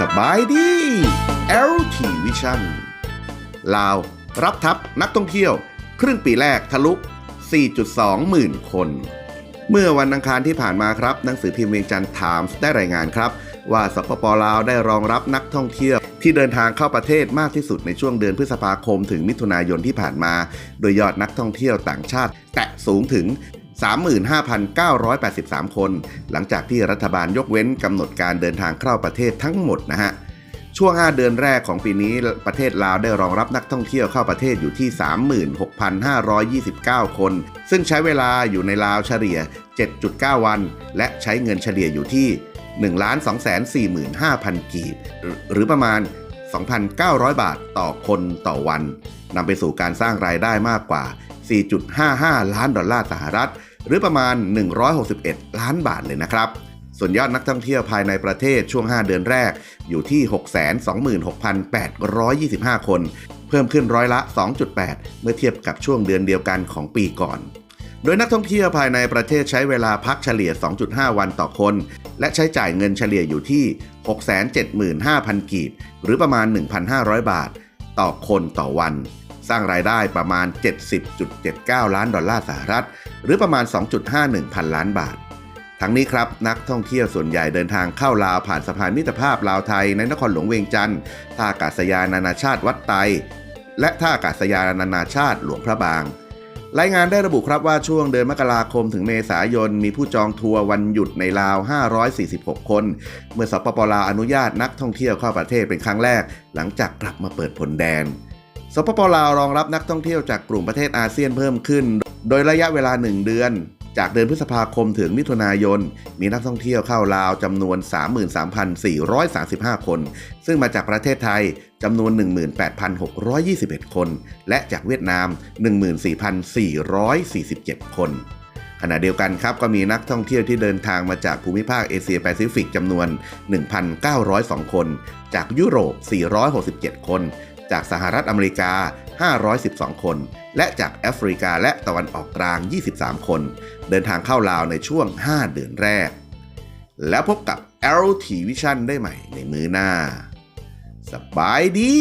สบายดี LT Vision ลาว รับทับนักท่องเที่ยว ครึ่งปีแรกทะลุ 4.2 หมื่นคน เมื่อวันอังคารที่ผ่านมาครับ หนังสือพิมพ์เวียงจันทร์ไทมส์ได้รายงานครับ ว่าสปปลาวได้รองรับนักท่องเที่ยวที่เดินทางเข้าประเทศมากที่สุดในช่วงเดือนพฤษภาคมถึงมิถุนายนที่ผ่านมา โดยยอดนักท่องเที่ยวต่างชาติ แตะสูงถึง 35,983 คน หลังจากที่รัฐบาลยกเว้นกำหนดการเดินทางเข้าประเทศทั้งหมดนะฮะช่วง 5 เดือนแรกของปีนี้ประเทศลาวได้รองรับนักท่องเที่ยวเข้าประเทศอยู่ที่ 36,529 คน ซึ่งใช้เวลาอยู่ในลาวเฉลี่ย 7.9 วัน และใช้เงินเฉลี่ยอยู่ที่ 1,245,000 กีบ หรือประมาณ 2,900 บาทต่อคนต่อวันนำไปสู่การสร้างรายได้มากกว่า 4.55 ล้านดอลลาร์สหรัฐ หรือประมาณ 161 ล้านบาทเลยนะครับส่วนยอดนักท่องเที่ยวภายในประเทศช่วง 5 เดือนแรกอยู่ที่ 626,825 คน เพิ่มขึ้นร้อยละ 2.8 เมื่อเทียบกับช่วงเดือนเดียวกันของปีก่อน โดยนักท่องเที่ยวภายในประเทศใช้เวลาพักเฉลี่ย 2.5 วันต่อคน และใช้จ่ายเงินเฉลี่ยอยู่ที่ 675,000 กีบ หรือประมาณ 1,500 บาท ต่อคนต่อวัน สร้างรายได้ประมาณ 70.79 ล้านดอลลาร์สหรัฐ หรือประมาณ 2.51 พันล้านบาท ทั้งนี้ครับ นักท่องเที่ยวส่วนใหญ่เดินทางเข้าลาวผ่านสะพานมิตรภาพลาวไทยในนครหลวงเวียงจันทร์ท่าอากาศยานนานาชาติวัดไต และท่าอากาศยานนานาชาติหลวงพระบาง รายงานได้ระบุครับว่าช่วงเดือนมกราคมถึงเมษายน มีผู้จองทัวร์วันหยุดในลาว 546 คน เมื่อสปปลาวอนุญาตนักท่องเที่ยวเข้าประเทศเป็นครั้งแรก หลังจากกลับมาเปิดผลแดน สปปลาวรองรับนักท่องเที่ยวจากกลุ่มประเทศอาเซียนเพิ่มขึ้น โดยระยะเวลา 1 เดือน จากเดือนพฤษภาคมถึงมิถุนายน มีนักท่องเที่ยวเข้าลาวจำนวน 33,435 คน ซึ่งมาจากประเทศไทยจำนวน 18,621 คน และจากเวียดนาม 14,447 คนขณะเดียวกันครับก็มีนักท่องเที่ยวที่เดินทางมาจากภูมิภาคเอเชียแปซิฟิกจำนวน 1,902 คน จากยุโรป 467 คน จากสหรัฐอเมริกา 512 คน และจากแอฟริกาและตะวันออกกลาง 23 คน เดินทางเข้าลาวในช่วง 5 เดือนแรก แล้วพบกับ LT Vision ได้ใหม่ในมือหน้า สบายดี